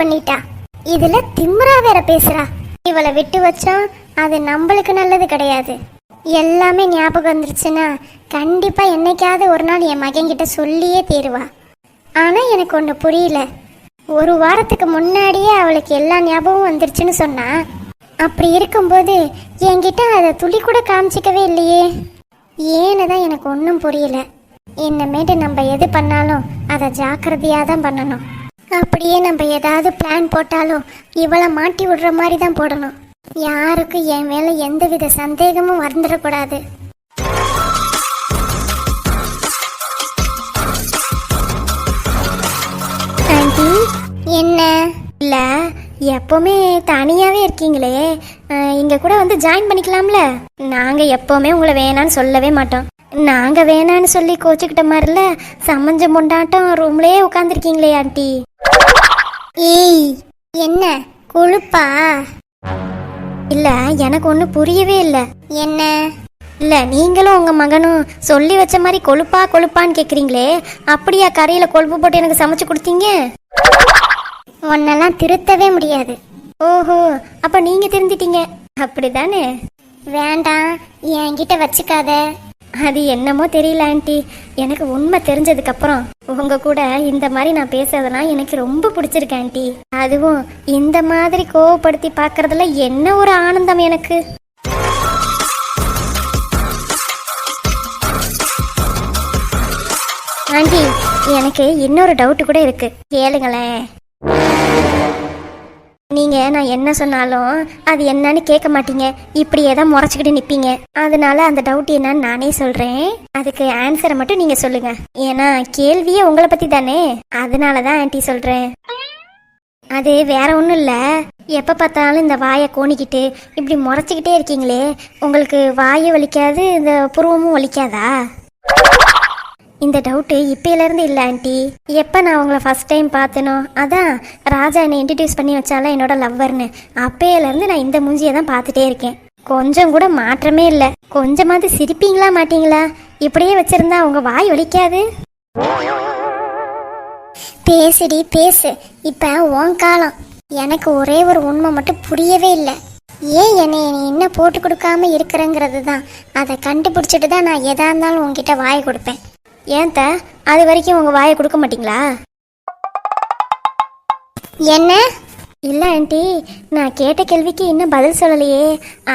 பண்ணிட்டா. இதுல திம்ரா வேற பேசுறா. இவளை விட்டு வச்சா அது நம்மளுக்கு நல்லது கிடையாது. எல்லாமே ஞாபகம் வந்துருச்சுன்னா கண்டிப்பா என்னைக்காவது ஒரு நாள் என் மகன்கிட்ட சொல்லியே தீருவா. ஆனா எனக்கு ஒன்று புரியல. ஒரு வாரத்துக்கு முன்னாடியே அவளுக்கு எல்லா ஞாபகமும் வந்துருச்சுன்னு சொன்னா அப்படி இருக்கும்போது என்கிட்ட அதை துளி கூட காமிச்சிக்கவே இல்லையே. ஏன்னு தான் எனக்கு ஒன்றும் புரியல. இனிமேட்டு நம்ம எது பண்ணாலும் அதை ஜாக்கிரதையாக தான் பண்ணணும். அப்படியே நம்ம ஏதாவது பிளான் போட்டாலும் இவளை மாட்டி விடுற மாதிரி தான் போடணும். யாருக்கும் என் மேலே எந்தவித சந்தேகமும் வந்துடக்கூடாது. ஆண்டி என்ன? இல்ல எப்பவுமே தனியாவே இருக்கீங்களே. இங்கே இங்க கூட வந்து ஜாயின் பண்ணிக்கலாம்ல? நாங்க எப்பவுமே உங்களை வேணான்னு சொல்லவே மாட்டோம். நாங்க வேணான்னு சொல்லி கோச்சுக்கிட்ட மாதிரில சமஞ்ச முண்டாட்டம் ரூம்லயே உட்காந்துருக்கீங்களே ஆண்டி. ஏய் என்ன கொழுப்பா? இல்ல எனக்கு ஒண்ணு புரியவே இல்ல. என்ன? இல்ல நீங்களும் உங்க மகனும் சொல்லி வச்ச மாதிரி கொழுப்பா கொழுப்பான்னு கேக்குறீங்களே அப்படியா கரையில கொழுப்பு போட்டு எனக்கு சமைச்சு கொடுத்தீங்க? உன்னெல்லாம் திருத்தவே முடியாது. ஓஹோ அப்ப நீங்க திருந்திட்டீங்க. அப்படிதானே? வேண்டாம் என்கிட்ட வச்சுக்காத. அது என்னமோ தெரியல ஆண்டி. எனக்கு உண்மை தெரிஞ்சதுக்கு அப்புறம் உங்க கூட இந்த மாதிரி நான் பேசுறதுனா எனக்கு ரொம்ப பிடிச்சிருக்கு ஆண்டி. அதுவும் இந்த மாதிரி கோவப்படுத்தி பார்க்கறதுல என்ன ஒரு ஆனந்தம் எனக்கு. ஆண்டி எனக்கு இன்னொரு டவுட் கூட இருக்கு. கேளுங்களேன். நீங்கள் நான் என்ன சொன்னாலும் அது என்னன்னு கேட்க மாட்டீங்க. இப்படியே தான் முறைச்சிக்கிட்டு நிற்பீங்க அதனால அந்த டவுட் என்னன்னு நானே சொல்கிறேன் அதுக்கு ஆன்சரை மட்டும் நீங்கள் சொல்லுங்கள் ஏன்னா கேள்வியே உங்களை பற்றி தானே. அதனால தான் ஆன்ட்டி சொல்கிறேன் அது வேற ஒன்றும் இல்லை. எப்போ பார்த்தாலும் இந்த வாயை கோணிக்கிட்டு இப்படி முறைச்சிக்கிட்டே இருக்கீங்களே. உங்களுக்கு வாயை வலிக்காது இந்த புருவமும் வலிக்காதா? இந்த டவுட்டு இப்பயிலேருந்து இல்லை ஆண்டி. எப்போ நான் உங்களை ஃபஸ்ட் டைம் பார்த்தனோ அதான் ராஜா என்னை இன்ட்ரடியூஸ் பண்ணி வச்சால என்னோட லவ்வர்னு அப்பயிலேருந்து நான் இந்த மூஞ்சியை தான் பார்த்துட்டே இருக்கேன். கொஞ்சம் கூட மாற்றமே இல்லை. கொஞ்சமாவது சிரிப்பீங்களா மாட்டீங்களா? இப்படியே வச்சுருந்தா உங்கள் வாய் ஒலிக்காது பேசுடி பேசு. இப்போ உன் காலம். எனக்கு ஒரே ஒரு உண்மை மட்டும் புரியவே இல்லை. ஏன் என்னை நீ என்ன போட்டு கொடுக்காம இருக்கிறேங்கிறது தான். அதை கண்டுபிடிச்சிட்டு தான் நான் எதா இருந்தாலும் உங்ககிட்ட வாய் கொடுப்பேன். ஏன் த அது வரைக்கும் உங்க வாயை கொடுக்க மாட்டீங்களா? என்ன? இல்ல ஆண்டி நான் கேட்ட கேள்விக்கு இன்னும் பதில் சொல்லலையே.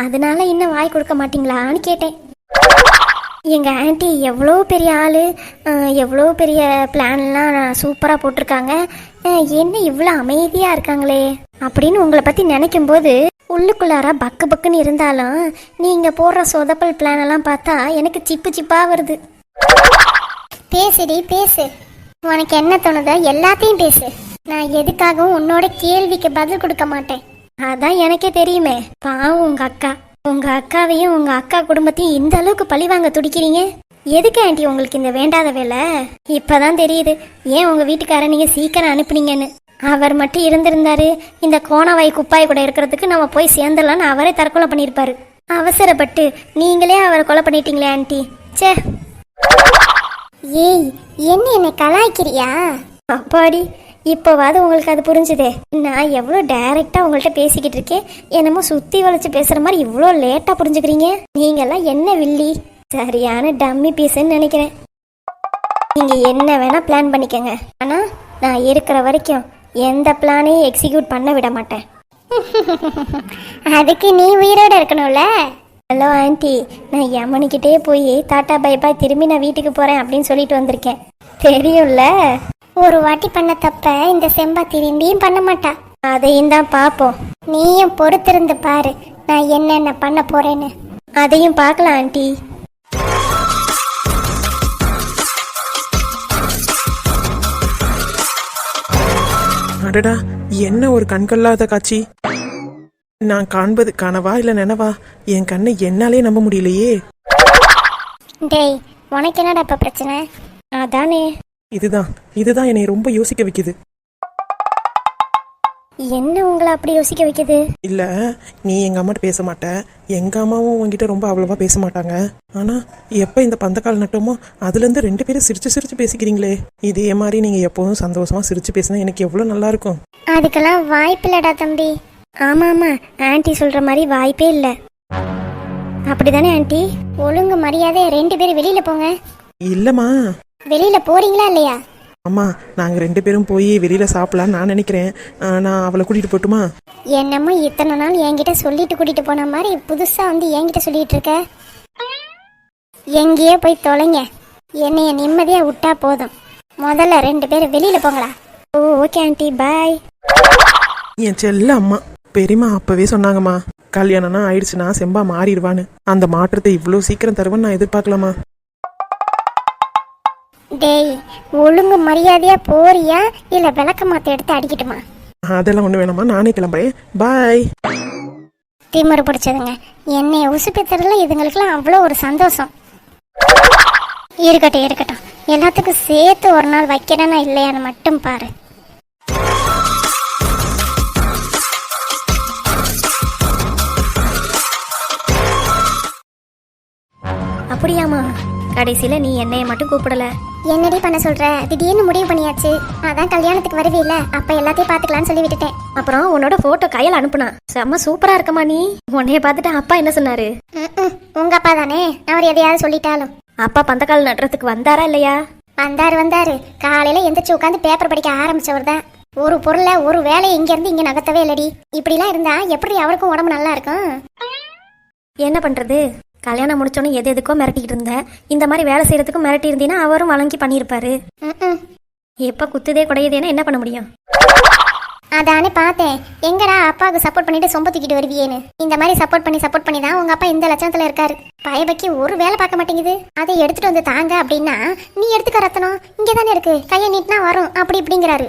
அதனால இன்னும் வாய் கொடுக்க மாட்டீங்களான்னு கேட்டேன். எங்க ஆண்டி எவ்வளோ பெரிய ஆள் எவ்வளோ பெரிய பிளான்லாம் சூப்பராக போட்டிருக்காங்க. என்ன இவ்வளோ அமைதியாக இருக்காங்களே? அப்படின்னு உங்களை பற்றி நினைக்கும் போது உள்ளுக்குள்ளார பக்கு பக்குன்னு இருந்தாலும் நீங்கள் போடுற சொதப்பல் பிளானெல்லாம் பார்த்தா எனக்கு சிப்பு சிப்பாக வருது. பேசுடி பேசு. உனக்கு என்ன தோணுதோ எல்லாத்தையும் பேசு. நான் எதுக்காகவும் உன்னோட கேள்விக்கு பதில் கொடுக்க மாட்டேன். அதான் எனக்கே தெரியுமே. பாவம் உங்க அக்கா. உங்க அக்காவையும் உங்க அக்கா குடும்பத்தையும் இந்த அளவுக்கு பழி வாங்க துடிக்கிறீங்க? எதுக்கு ஆண்டி உங்களுக்கு இந்த வேண்டாத வேலை? இப்பதான் தெரியுது. ஏன் உங்க வீட்டுக்கார நீங்க சீக்கிரம் அனுப்புனீங்கன்னு? அவர் மட்டும் இருந்திருந்தாரு. இந்த கோணவாய் குப்பாய் கூட இருக்கிறதுக்கு நம்ம போய் சேர்ந்துடலாம்னு அவரே தற்கொலை பண்ணியிருப்பாரு. அவசரப்பட்டு நீங்களே அவரை கொலை பண்ணிட்டீங்களே ஆண்டி. ச்சே. ஏய் என்ன என்னை கலாய்க்கிறியா? அப்பாடி இப்போவாது உங்களுக்கு அது புரிஞ்சுதே. நான் எவ்வளோ டைரெக்டாக உங்கள்கிட்ட பேசிக்கிட்டு இருக்கேன். என்னமோ சுற்றி வளைச்சு பேசுகிற மாதிரி இவ்வளோ லேட்டாக புரிஞ்சுக்கிறீங்க. நீங்கள்லாம் என்ன வில்லி? சரியான டம்மி பீஸுன்னு நினைக்கிறேன். நீங்கள் என்ன வேணால் பிளான் பண்ணிக்கங்க. ஆனால் நான் இருக்கிற வரைக்கும் எந்த பிளானையும் எக்ஸிக்யூட் பண்ண விட மாட்டேன். அதுக்கு நீ உயிரோடு இருக்கணும்ல? Hello aunty. நான் யமனுக்கிட்டே போய் டாட்டா பை பாய் திரும்பி நான் வீட்டுக்கு போறேன் அப்படின்னு சொல்லிட்டு வந்திருக்கேன். தெரியும்ல? ஒரு வாட்டி பண்ண தப்ப இந்த செம்பா திரும்பியும் பண்ண மாட்டா. அதையும் தான் பார்ப்போம் நீயும் பொறுத்திருந்து பாரு நான் என்னென்ன பண்ண போறேன்னு. அதையும் பார்க்கலாம் ஆண்டி. அடடா என்ன ஒரு கண்கொள்ளாத காட்சி. நான் காண்பது கனவா இல்ல நினவா? என் கண்ணை என்னாலே நம்ப முடியலையே. டேய் உனக்கு என்னடா இப்ப பிரச்சனை? அதானே. இதுதான் இதுதான் என்னை ரொம்ப யோசிக்க வைக்குது. என்ன உங்களை அப்படி யோசிக்க வைக்குது? இல்ல நீ எங்க அம்மாட்ட பேச மாட்ட. எங்க அம்மாவும் உங்ககிட்ட ரொம்ப அவ்வளவா பேச மாட்டாங்க. ஆனா எப்ப இந்த பந்தக்கால் நட்டோமோ அதுல இருந்து ரெண்டு பேரும் சிரிச்சு சிரிச்சு பேசிக்கிறீங்களே. இதே மாதிரி நீங்க எப்போதும் சந்தோஷமா சிரிச்சு பேசினா எனக்கு எவ்வளவு நல்லா இருக்கும். அதுக்கெல்லாம் வாய்ப்பில்லடா தம்பி. ஆமா ஆமா ஆன்ட்டி சொல்ற மாதிரி வாய்ப்பே இல்ல. அப்படிதானே ஆன்ட்டி ஒழுங்கு மரியாதை ரெண்டு பேரும் வெளியில போங்க. இல்லம்மா. வெளியில போறீங்களா இல்லையா? அம்மா நாங்க ரெண்டு பேரும் போய் வெளியில சாப்பிடலாம்னு நான் நினைக்கிறேன். ஆ, நான் அவளை கூட்டிட்டு போட்டுமா? என்னமோ இத்தனை நாள் என்கிட்ட சொல்லிட்டு கூட்டிட்டு போன மாதிரி புதுசா வந்து என்கிட்ட சொல்லிட்டு இருக்க. எங்கேயோ போய் தொலைங்க. என்னைய நிம்மதியா விட்டா போதும். முதல்ல ரெண்டு பேரும் வெளியில போங்களா? ஓ ஓகே ஆன்ட்டி பாய். என் செல்ல அம்மா. பெரியம்மா அப்பவே சொன்னாங்கம்மா கல்யாணம்னா ஆயிடுச்சுன்னா செம்பா மாறிடுவான்னு. அந்த மாற்றத்தை இவ்வளோ சீக்கிரம் தருவேன்னு நான் எதிர்பார்க்கலாமா டேய் ஒழுங்கு மரியாதையா போறியா? இல்ல விளக்க மாத்த எடுத்து அடிக்கட்டுமா? அதெல்லாம் ஒன்றும் வேணாமா நானே கிளம்புறேன். பாய் திமிரு பிடிச்சதுங்க. என்னைய உசுப்பித்தறதுல இதுங்களுக்குலாம் அவ்வளோ ஒரு சந்தோஷம். இருக்கட்டும் இருக்கட்டும். எல்லாத்துக்கும் சேர்த்து ஒரு நாள் வைக்கிறேன்னா இல்லையான்னு மட்டும் பாரு. அப்படியாம்மா? கடைசியில நீ என்னைய மட்டும் கூப்பிடல. என்னடி பண்ண சொல்ற? திடீர்னு முடிவு பண்ணியாச்சு. அதான் கல்யாணத்துக்கு வருவீல்ல. அப்ப எல்லாத்தையும் பாத்துக்கலாம்னு சொல்லி விட்டுட்டேன் அப்புறம் உன்னோட போட்டோ கையில் அனுப்புனா. செம்ம சூப்பரா இருக்கமா நீ? உன்னைய பார்த்துட்டு அப்பா என்ன சொன்னாரு. உங்க அப்பா தானே? அவர் எதையாவது சொல்லிட்டாலும். அப்பா பந்தக்கால் நடுறதுக்கு வந்தாரா இல்லையா? வந்தாரு வந்தாரு. காலையில எந்திரிச்சு உட்காந்து பேப்பர் படிக்க ஆரம்பிச்சவர் தான். ஒரு பொருளை ஒரு வேலையை இங்க இருந்து இங்க நகர்த்தவே இல்லடி. இப்படிலாம் இருந்தா எப்படி அவருக்கும் உடம்பு நல்லா இருக்கும்? என்ன பண்றது? கல்யாணம் முடிச்சோன்னே எது எதுக்கோ மிரட்டிக்கிட்டு இருந்த இந்த மாதிரி வேலை செய்யறதுக்கும் மிரட்டி இருந்தீன்னா அவரும் வழங்கி பண்ணியிருப்பாரு. எப்ப குத்துதே குடையுதேன்னா என்ன பண்ண முடியும்? அதானே பார்த்தேன். எங்கடா அப்பாவுக்கு சப்போர்ட் பண்ணிட்டு சொம்ப தூக்கிட்டு வருவியேன்னு. இந்த மாதிரி சப்போர்ட் பண்ணி சப்போர்ட் பண்ணி தான் உங்க அப்பா இந்த லட்சணத்துல இருக்காரு. பயபக்கி ஒரு வேலை பார்க்க மாட்டேங்குது. அதை எடுத்துட்டு வந்து தாங்க அப்படின்னா நீ எடுத்துக்க ரத்தனம். இங்க தானே இருக்கு. கையை நீட்டினா வரும். அப்படி இப்படிங்கிறாரு.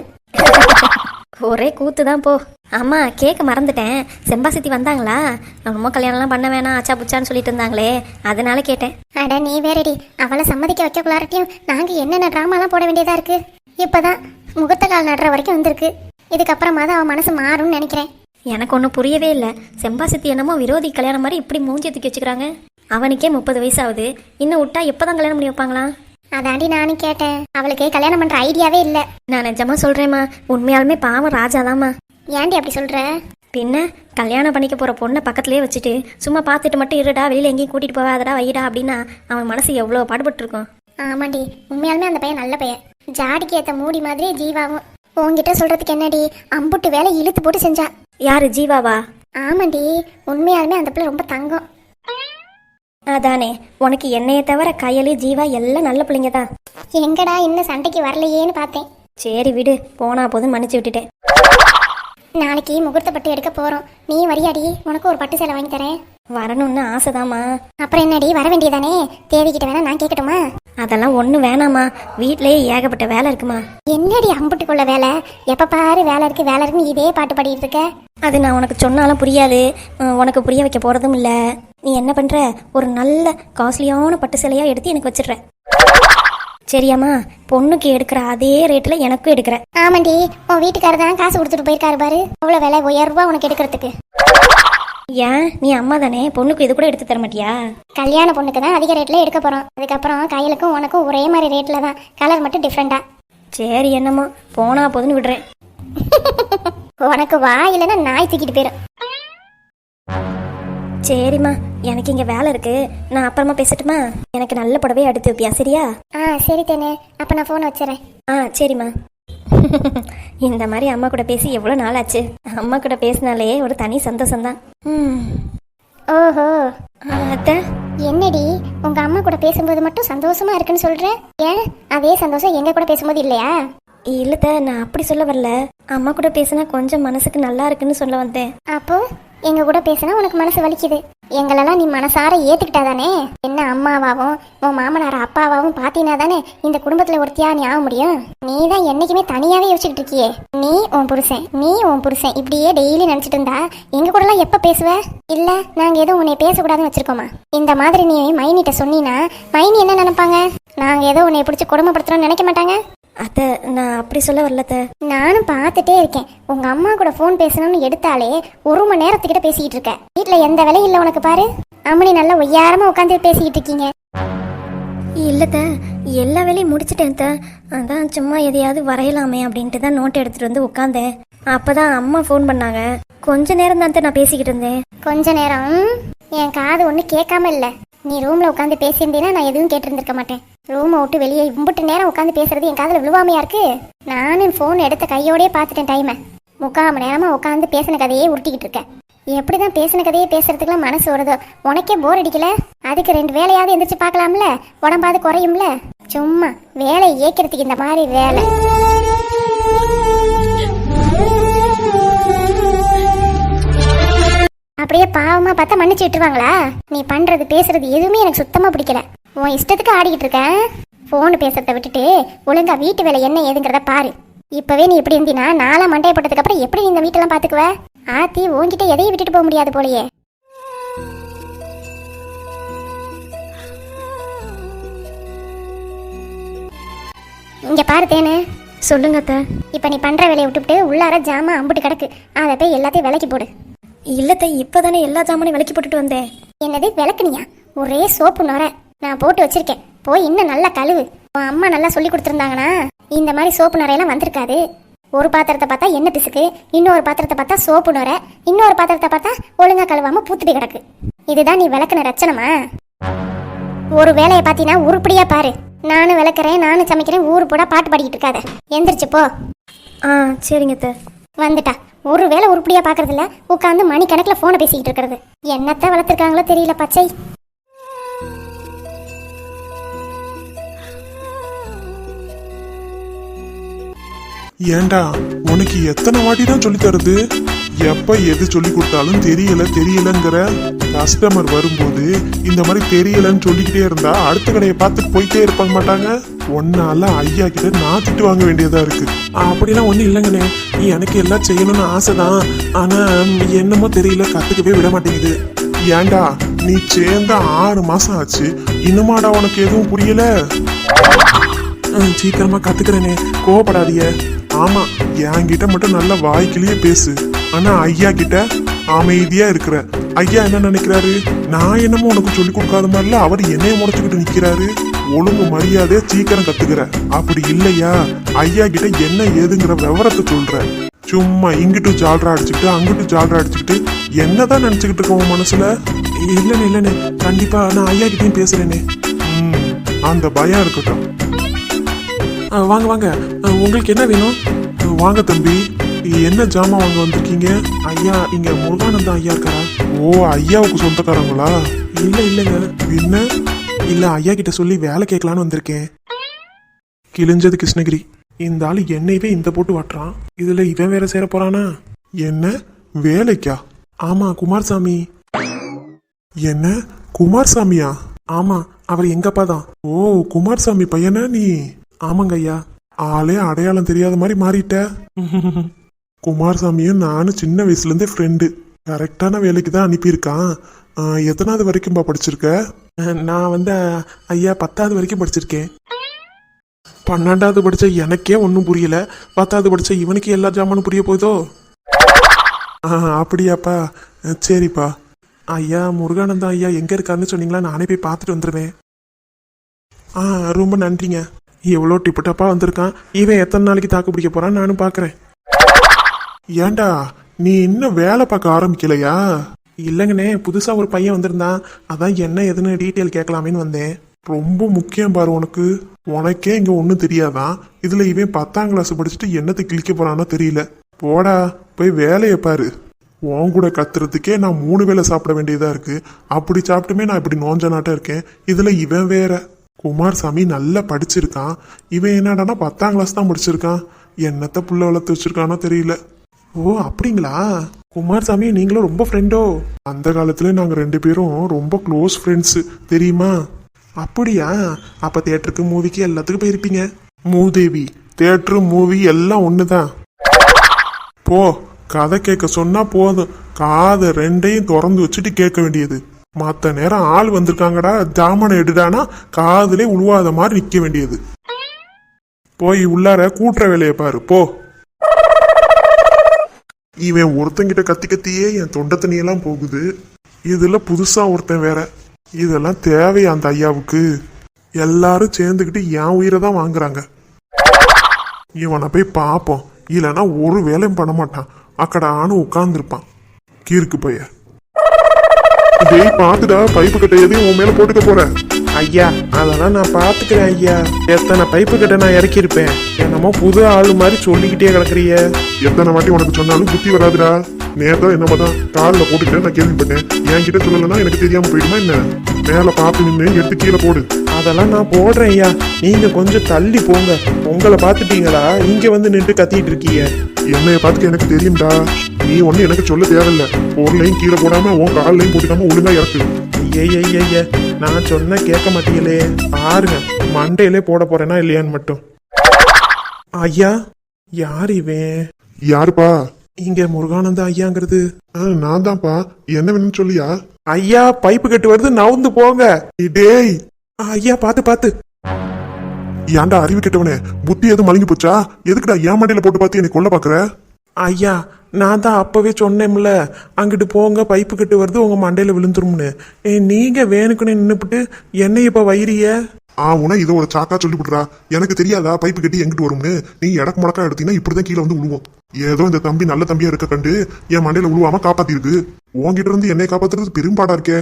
ஒரே கூத்து தான் போ. அம்மா கேட்க மறந்துட்டேன். செம்பாசித்தி வந்தாங்களா? ரொம்ப கல்யாணம்லாம் பண்ண வேணாம் ஆச்சா புச்சான்னு சொல்லிட்டு இருந்தாங்களே. அதனால கேட்டேன். அட நீ வேறடி. அவளை சம்மதிக்க வைக்கக்குள்ளாரட்டியும் நாங்க என்னென்ன ட்ராமாலாம் போட வேண்டியதா இருக்கு? இப்பதான் முகூர்த்த கால் நடுற வரைக்கும் வந்திருக்கு. இதுக்கப்புறமா தான் அவன் மனசு மாறும்னு நினைக்கிறேன். எனக்கு ஒன்றும் புரியவே இல்லை. செம்பாசித்தி என்னமோ விரோதி கல்யாணம் மாதிரி இப்படி மூஞ்சி தூக்கி வச்சுக்கிறாங்க. அவனுக்கே முப்பது வயசு ஆகுது. இன்னும் விட்டா எப்போதான் கல்யாணம் பண்ணி வைப்பாங்களா அதாண்டி நானும் கேட்டேன். அவளுக்கு கல்யாணம் பண்ற ஐடியாவே இல்ல. நான் நிஜமா சொல்றேம்மா. உண்மையாலுமே பாவம் ராஜாதாம்மா. ஏன்டி அப்படி சொல்ற? பின்ன கல்யாணம் பண்ணிக்க போற பொண்ணை பக்கத்துலயே வச்சுட்டு சும்மா பார்த்துட்டு மட்டும் இருடா வெளியில எங்கேயும் கூட்டிட்டு போவாதடா வைடா அப்படின்னா அவன் மனசு எவ்வளோ பாடுபட்டு இருக்கும் ஆமாண்டி. உண்மையாலுமே அந்த பையன் நல்ல பையன். ஜாடிக்கு ஏத்த மூடி மாதிரியே ஜீவாவும். உன்கிட்ட சொல்றதுக்கு என்னடி? அம்புட்டு வேலை இழுத்து போட்டு செஞ்சா. யாரு ஜீவாவா? ஆமாண்டி. உண்மையாலுமே அந்த பிள்ளை ரொம்ப தங்கம். அதானே உனக்கு என்னைய தவிர கையலி ஜீவா எல்லாம் நல்ல பிள்ளைங்க தான் எங்கடா இன்னும் சண்டைக்கு வரலையேன்னு பார்த்தேன். சரி விடு போனா போதும் மன்னிச்சு விட்டுட்டேன். நாளைக்கு முகூர்த்த பட்டு எடுக்க போறோம். நீ வரியாடி உனக்கு ஒரு பட்டு சேலை வாங்கி தரேன். வரணும்னு ஆசைதாம்மா. அப்புறம் என்னடி வர வேண்டியதானே? தேவிக்கிட்ட வேணா நான் கேட்கட்டுமா? அதெல்லாம் ஒன்றும் வேணாம்மா. வீட்லயே ஏகப்பட்ட வேலை இருக்குமா? என்னடி அம்புட்டுக்குள்ள வேலை? எப்ப பாரு வேலை இருக்கு வேலை இருக்குன்னு இதே பாட்டு பாடிட்டு இருக்க. அது நான் உனக்கு சொன்னாலும் புரியாது. உனக்கு புரிய வைக்க போறதும் இல்ல. நீ என்ன பண்ற? ஒரு நல்ல காஸ்ட்லியான பட்டு சேலையா எடுத்து எனக்கு வச்சிடுற. சரியாம்மா பொண்ணுக்கு எடுக்கிற அதே ரேட்ல எனக்கும் எடுக்கிற. ஆமாண்டி உன் வீட்டுக்காரர் தான் காசு கொடுத்துட்டு போயிருக்காரு பாரு. அவ்வளவு விலை உயர்வா உனக்கு எடுக்கிறதுக்கு. ஏன்? நீ அம்மா தானே? பொண்ணுக்கு இது கூட எடுத்து தர மாட்டியா? கல்யாண பொண்ணுக்கு தான் அதிக ரேட்ல எடுக்க போறோம். அதுக்கப்புறம் கையலுக்கும் உனக்கும் ஒரே மாதிரி ரேட்ல தான். கலர் மட்டும் டிஃப்ரெண்டா சரி என்னமோ போனா போதுன்னு விடுறேன். உனக்கு வா இல்லைன்னா நாய் தூக்கிட்டு போயிடும் சரிம்மா எனக்கு இங்க வேலை இருக்கு. நான் அப்புறமா பேசட்டுமா? எனக்கு நல்ல புடவை எடுத்து வைப்பியா சரியா? ஆ சரி தேனே. அப்ப நான் போன் வச்சுறேன். ஆ சரிம்மா. இந்த மாதிரி அம்மா கூட பேசி எவ்வளோ நாள் ஆச்சு? அம்மா கூட பேசினாலே ஒரு தனி சந்தோஷம்தான். ம். ஓஹோ. அத்தை. என்னடி உங்க அம்மா கூட பேசும்போது மட்டும் சந்தோஷமா இருக்குன்னு சொல்ற? ஏன்? அதே சந்தோஷம் எங்க கூட பேசும்போது இல்லையா? இல்லத்த நான் அப்படி சொல்ல வரல. அம்மா கூட பேசினா கொஞ்சம் மனசுக்கு நல்லா இருக்குன்னு சொல்ல வந்தேன். அப்போ? எங்க கூட பேசினா உனக்கு மனசு வலிக்குது. எங்களெல்லாம் நீ மனசார ஏத்துக்கிட்டாதானே? என்ன அம்மாவாவும் உன் மாமனார் அப்பாவாவும் பாத்தீனா தானே இந்த குடும்பத்துல ஒருத்தியா நீ ஆக முடியும்? நீ தான் என்னைக்குமே தனியாவே யோசிச்சுட்டு இருக்கியே. நீ உன் புருஷன் நீ உன் புருஷன். இப்படியே டெய்லி நினைச்சிட்டு இருந்தா எங்க கூட எல்லாம் எப்ப பேசுவ? இல்ல நாங்க எதுவும் உன்னை பேசக்கூடாதுன்னு வச்சிருக்கோமா? இந்த மாதிரி நீ மைனிட்ட சொன்னீனா மைனி என்ன நினைப்பாங்க? நாங்க ஏதோ உன்னை பிடிச்சி கொடுமைப்படுத்துறோம்னு நினைக்க மாட்டாங்க? அத்தை நான் அப்படி சொல்ல வரல அத்தை. நானும் பார்த்துட்டே இருக்கேன். உங்க அம்மா கூட ஃபோன் பேசணும்னு எடுத்தாலே ஒரு மணி நேரத்துக்கிட்ட பேசிக்கிட்டு இருக்க. வீட்ல எந்த வேலையும் இல்லை உனக்கு பாரு. அம்மனி நல்லா ஒய்யாரமா உட்காந்து பேசிக்கிட்டு இருக்கீங்க. இல்லைத்த எல்லா வேலையும் முடிச்சிட்டேன் அத்தை. அதான் சும்மா எதையாவது வரையலாமே அப்படின்ட்டு தான் நோட் எடுத்துட்டு வந்து உட்காந்தேன் அப்பதான் அம்மா ஃபோன் பண்ணாங்க. கொஞ்ச நேரம் தான் நான் பேசிக்கிட்டு இருந்தேன். கொஞ்ச நேரம்? என் காது ஒண்ணு கேட்காம இல்ல. நீ ரூம்ல உட்காந்து பேசியிருந்தீன்னா நான் எதுவும் கேட்டிருந்திருக்க மாட்டேன். ரூமை விட்டு வெளியே இம்புட்டு நேரம் உட்காந்து பேசுறது என் காதுல விழுவாமையா இருக்கு? நானும் ஃபோன் எடுத்த கையோடயே பார்த்துட்டேன் டைமை முக்கால் மணி நேரமா உட்காந்து பேசின கதையே உருட்டிக்கிட்டு இருக்கேன். எப்படிதான் பேசின கதையே பேசுறதுக்குலாம் மனசு வருதோ? உனக்கே போர் அடிக்கல? அதுக்கு ரெண்டு வேலையாவது எந்திரிச்சு பார்க்கலாம்ல? உடம்பாவது குறையும்ல? சும்மா வேலையை ஏக்கிறதுக்கு இந்த மாதிரி வேலை. அப்படியே பாவமா பார்த்தா மன்னிச்சு விட்டுருவாங்களா? நீ பண்றது பேசுறது எதுவுமே எனக்கு சுத்தமா பிடிக்கல. உன் இஷ்டத்துக்கு ஆடிக்கிட்டு இருக்க. போன் பேசுறத விட்டுட்டு ஒழுங்கா வீட்டு வேலை என்ன ஏதுங்கிறத பாரு. இப்பவே நீ இப்படி இருந்தினா நாளா மண்டைய போட்டதுக்கு அப்புறம் எப்படி நீ இந்த வீட்டெல்லாம் பாத்துக்குவ? ஆத்தி உன்கிட்ட எதையும் விட்டுட்டு போக முடியாது போலயே. இங்க பாரு தேனு. சொல்லுங்க அத்தை. இப்ப நீ பண்ற வேலையை விட்டுவிட்டு உள்ளார ஜாமா அம்புட்டு கிடக்கு. அதை போய் எல்லாத்தையும் விலைக்கு போடு. இல்லத்த இப்பதானே எல்லா ஜாமானையும் விலைக்கு போட்டுட்டு வந்தேன். என்னது விளக்குனியா? ஒரே சோப்பு நுர. நான் போட்டு வச்சிருக்கேன். போய் இன்னும் நல்லா கழுவு. உன் அம்மா நல்லா சொல்லி கொடுத்துருந்தாங்கன்னா இந்த மாதிரி சோப்பு நுரையெல்லாம் வந்திருக்காது. ஒரு பாத்திரத்தை பார்த்தா எண்ணெய் பிசுக்கு இன்னொரு பாத்திரத்தை பார்த்தா சோப்பு நுர இன்னொரு பாத்திரத்தை பார்த்தா ஒழுங்கா கழுவாம பூத்துட்டு கிடக்கு. இதுதான் நீ விளக்குன ரச்சனமா ஒரு வேலையை பார்த்தீங்கன்னா உருப்படியா பாரு. நானும் விளக்குறேன் நானும் சமைக்கிறேன் ஊரு பூரா பாட்டு பாடிக்கிட்டு இருக்காத. எந்திரிச்சு போ. ஆ சரிங்க வந்துட்டா. ஒரு வேலை உருப்படியா பாக்குறது உட்காந்து மணிக்கணக்கில் போனை பேசிக்கிட்டு இருக்கிறது. என்னத்த வளர்த்துருக்காங்களோ தெரியல பச்சை. ஏண்டா உனக்கு எத்தனை வாட்டி தான் சொல்லி தருது? எப்ப எது சொல்லி கொடுத்தாலும் தெரியல தெரியலங்கிற கஸ்டமர் வரும்போது இந்த மாதிரி தெரியலன்னு சொல்லிக்கிட்டே இருந்தா அடுத்த கடையை பார்த்து போயிட்டே இருப்பாங்க மாட்டாங்க? ஒன்னால ஐயா கிட்ட நான் திட்டு வாங்க வேண்டியதா இருக்கு. அப்படிலாம் ஒன்றும் இல்லைங்கண்ணே. எனக்கு எல்லாம் செய்யணும்னு ஆசை தான் ஆனால் என்னமோ தெரியல கத்துக்கவே விட மாட்டேங்குது. ஏண்டா நீ சேர்ந்த ஆறு மாசம் ஆச்சு. இன்னுமாடா உனக்கு எதுவும் புரியல? சீக்கிரமா கற்றுக்கிறேனே கோவப்படாதீங்க. ஆமா என்கிட்ட மட்டும் நல்ல வாய்க்கிலேயே பேசு. ஆனா ஐயா கிட்ட அமைதியா இருக்கிற. ஐயா என்ன நினைக்கிறாரு? நான் என்னமோ உனக்கு சொல்லி கொடுக்காத மாதிரில அவர் என்னைய முறைச்சுக்கிட்டு நிக்கிறாரு. ஒழுங்கு மரியாதைய சீக்கிரம் கத்துக்கிற அப்படி இல்லையா? ஐயா கிட்ட என்ன ஏதுங்கிற விவரத்தை சொல்ற. சும்மா இங்கிட்டு ஜால்ரா அடிச்சுக்கிட்டு அங்கிட்டு ஜால்ரா அடிச்சுக்கிட்டு என்னதான் நினைச்சுக்கிட்டு இருக்க உன் மனசுல? இல்லைன்னு இல்லைண்ணே கண்டிப்பாக நான் ஐயா கிட்டேயும் பேசுகிறேனே ம், அந்த பயம் இருக்கட்டும். வாங்க வாங்க. உங்களுக்கு என்ன வேணும்? வாங்க தம்பி. என்ன ஜாமான் வாங்க வந்திருக்கீங்க? ஐயா இங்கே முருகானந்தா ஐயா இருக்காரா? ஓ ஐயாவுக்கு சொந்தக்காரங்களா? இல்லை இல்லைங்க. என்ன? இல்லை ஐயா கிட்ட சொல்லி வேலை கேட்கலான்னு வந்திருக்கேன். கிழிஞ்சது கிருஷ்ணகிரி. இந்த ஆள் என்னையவே இந்த போட்டு வாட்டுறான். இதில் இவன் வேற சேர போறானா? என்ன? வேலைக்கா? ஆமா குமாரசாமி. என்ன? குமாரசாமியா? ஆமா அவர் எங்கப்பா தான். ஓ குமாரசாமி பையனா நீ? ஆமாங்க ஐயா. ஆளே அடையாளம் தெரியாத மாதிரி மாறிட்ட. குமாரசாமியும் நானும் சின்ன வயசுலேருந்தே ஃப்ரெண்டு கரெக்டான வேலைக்கு தான் அனுப்பியிருக்கான். எத்தனாவது வரைக்கும்பா படிச்சிருக்க? நான் வந்து ஐயா பத்தாவது வரைக்கும் படிச்சிருக்கேன். பன்னெண்டாவது படிச்ச எனக்கே ஒன்றும் புரியல. பத்தாவது படிச்ச இவனுக்கு எல்லா ஜாமானும் புரிய போதோ ஆ, அப்படியாப்பா. சரிப்பா. ஐயா முருகானந்தா ஐயா எங்கே இருக்காருன்னு சொன்னீங்களா? நானே போய் பார்த்துட்டு வந்துடுவேன் ஆ ரொம்ப நன்றிங்க. எவ்வளோ டிப்புட்டப்பா வந்திருக்கான். இவன் எத்தனை நாளைக்கு தாக்கு பிடிக்க போகிறான் நானும் பார்க்குறேன். ஏன்டா? நீ இன்னும் வேலை பார்க்க ஆரம்பிக்கலையா? இல்லைங்கண்ணே புதுசாக ஒரு பையன் வந்திருந்தான். அதான் என்ன ஏதுன்னு டீட்டெயில் கேட்கலாமேன்னு வந்தேன். ரொம்ப முக்கியம் பாரு உனக்கு. உனக்கே இங்க ஒன்றும் தெரியாதான். இதுல இவன் பத்தாம் கிளாஸ் படிச்சுட்டு என்னத்தை கிழிக்க போறானோ தெரியல. போடா போய் வேலையை பாரு. உன் கூட கத்துறதுக்கே நான் மூணு வேளை சாப்பிட வேண்டியதா இருக்கு. அப்படி சாப்பிட்டுமே நான் இப்படி நோஞ்ச நாட்டம் இருக்கேன். இதுல இவன் வேற. குமாரசாமி நல்லா படிச்சிருக்கான். இவன் என்னடானா பத்தாம் கிளாஸ் தான் படிச்சிருக்கான். என்னத்த புள்ள வளர்த்து வச்சிருக்கானோ தெரியல. ஓ அப்படிங்களா? குமாரசாமி நீங்களும் ரொம்ப ஃப்ரெண்டோ அந்த காலத்துல நாங்க ரெண்டு பேரும் ரொம்ப க்ளோஸ் ஃப்ரெண்ட்ஸ் தெரியுமா? அப்படியா? அப்போ தேட்டருக்கு மூவிக்கு எல்லாத்துக்கும் போயிருப்பீங்க. மூதேவி தேட்டரு மூவி எல்லாம் ஒண்ணுதான். போ கதை கேட்க சொன்னா போதும். காதை ரெண்டையும் திறந்து வச்சுட்டு கேட்க வேண்டியது. மற்ற நேரம் ஆள் வந்திருக்காங்கடா ஜாமனை எடுடானா காதலே உழுவாத மாதிரி நிக்க வேண்டியது. போய் உள்ளார கூட்டுற வேலையை பாரு போ. இவன் ஒருத்தங்கிட்ட கத்தி கத்தியே என் தொண்டை தண்ணியெல்லாம் போகுது. இதுல புதுசா ஒருத்தன் வேற. இதெல்லாம் தேவையா அந்த ஐயாவுக்கு? எல்லாரும் சேர்ந்துக்கிட்டு என் உயிரை தான் வாங்குறாங்க. இவனை போய் பார்ப்போம் இல்லைன்னா ஒரு வேலையும் பண்ண மாட்டான். அக்கடான்னு உட்கார்ந்துருப்பான். கீருக்கு பைய. டேய் பார்த்துடா பைப்பு கட்ட எதையும் உன் மேல போட்டுக்க போற. ஐயா அதெல்லாம் நான் பார்த்துக்கிறேன் ஐயா. எத்தனை பைப்பு கிட்ட நான் இறக்கியிருப்பேன். என்னமோ புது ஆளு மாதிரி சொல்லிக்கிட்டே கிடக்குறிய எத்தனை வாட்டி உனக்கு சொன்னாலும் புத்தி வராதுடா. நேத்தோ என்னமோ தான் காலில் போட்டுக்கிட்டே நான் கேள்விப்பட்டேன் என்கிட்ட சொல்லலைன்னா எனக்கு தெரியாம போயிடுமா என்ன? மேல பார்த்து நின்று எடுத்து கீழே போடு. அதெல்லாம் நான் போடுறேன் ஐயா. நீங்க கொஞ்சம் தள்ளி போங்க. உங்களை பார்த்துட்டீங்களா இங்க வந்து நின்று கத்திட்டு இருக்கீங்க. என்னைய பார்த்துக்க எனக்கு தெரியும்டா. நீ ஒண்ணு எனக்கு சொல்ல தேவையில்ல. பொருளையும் கீழே போடாம உன் கால்லையும் போட்டுக்காம ஒழுங்கா இறக்கு. ஐய நான் சொன்ன கேட்க மாட்டீங்களே. பாருங்க மண்டையிலே போட போறேனா இல்லையான்னு மட்டும். ஐயா யார் இவன்? யாருப்பா? இங்க முருகானந்த ஐயாங்கிறது. நான் தான்ப்பா. என்ன வேணும்னு சொல்லியா? ஐயா பைப்பு கட்டு வருது நவுந்து போங்க. டேய். ஐயா பாத்து பாத்து. ஏன்டா அறிவு கெட்டவனே? புத்தி எதுவும் மழுங்கி போச்சா? எதுக்குடா ஏன் மண்டையில போட்டு பார்த்து என்னை கொல்ல பாக்குற ஐயா நான் தான் அப்பவே சொன்னேன்ல அங்கிட்டு போங்க பைப்பு கட்டு வருது உங்க மண்டையில விழுந்துரும்னு. ஏ நீங்க வேணுக்குன்னு நின்னுபிட்டு என்ன இப்ப வைரிய ஆ உன இதை ஒரு சாக்கா சொல்லி விடுறா எனக்கு தெரியாதா பைப்பு கட்டி எங்கிட்டு வரும்னு? நீ எடக்கு முடக்கா எடுத்தீங்கன்னா இப்படிதான் கீழே வந்து விழுவோம் ஏதோ இந்த தம்பி நல்ல தம்பியா இருக்க கண்டு என் மண்டையில விழுவாம காப்பாத்திருக்கு. உன்கிட்ட இருந்து என்னை காப்பாத்துறது பெரும்பாடா இருக்கே.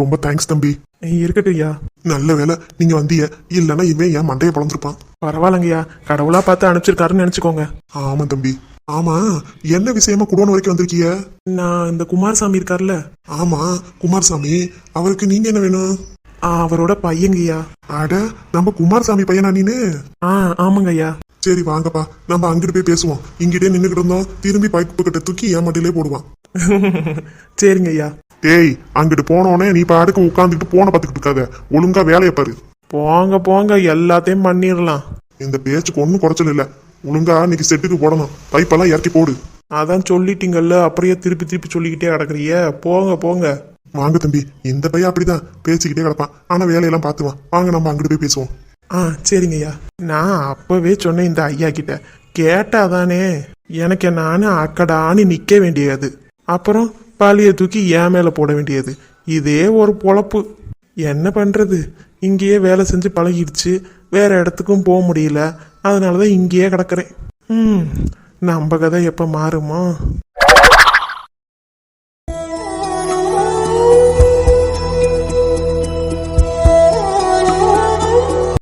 ரொம்ப தேங்க்ஸ் தம்பி. இருக்கட்டும் ஐயா நல்ல வேலை நீங்க வந்தீங்க இல்லைன்னா இவன் என் மண்டையை பிளந்திருப்பான் பரவாயில்லங்கய்யா. கடவுளா பார்த்து அனுப்பிச்சிருக்காருன்னு நினைச்சுக்கோங்க. ஆமா தம்பி. ஆமா என்ன விஷயமா குடோன் வரைக்கும் வந்திருக்கீங்க? நான் இந்த குமாரசாமி இருக்கார்ல. ஆமா குமாரசாமி அவருக்கு நீங்க என்ன வேணும்? ஆ, அவரோட பையங்கய்யா. அட நம்ம குமாரசாமி பையனா நீனு? ஆ ஆமாங்க ஐயா சரி வாங்கப்பா. நம்ம அங்கிட்டு போய் பேசுவோம். இங்கிட்டே நின்னுக்கிட்டு இருந்தோம். திரும்பி பைப்பு கிட்ட தூக்கி என் மண்டையிலே போடுவான். சரிங்க ஐயா டேய் அங்கிட்டு போனோடனே நீ பாடுக்கு உட்காந்துக்கிட்டு போன பார்த்துக்கிட்டு இருக்காத. ஒழுங்கா வேலையை பாரு. போங்க போங்க. எல்லாத்தையும் பண்ணிடலாம். இந்த பேச்சுக்கு ஒன்றும் குறைச்சல் இல்லை. ஒழுங்கா இன்னைக்கு செட்டுக்கு போடணும். பைப்பெல்லாம் இறக்கி போடு. அதான் சொல்லிட்டீங்கல்ல அப்படியே திருப்பி திருப்பி சொல்லிக்கிட்டே கிடக்குறிய போங்க போங்க. வாங்க தம்பி இந்த பையன் அப்படிதான் பேசிக்கிட்டே கிடப்பான். ஆனா வேலையெல்லாம் பார்த்துவான். வாங்க நம்ம அங்கிட்டு போய் பேசுவோம். ஆ சரிங்கய்யா. நான் அப்பவே சொன்னேன் இந்த ஐயா கிட்ட. கேட்டாதானே எனக்கு நானும் அக்கடான்னு நிக்க வேண்டியது. அப்புறம் பழிய தூக்கி ஏன் மேல போட வேண்டியது. இதே ஒரு பொழப்பு. என்ன பண்றது? இங்கேயே வேலை செஞ்சு பழகிடுச்சு. வேற இடத்துக்கும் போக முடியல. அதனால தான் இங்கேயே கிடக்கிறேன். ம் நம்ம கதை எப்போ மாறுமோ?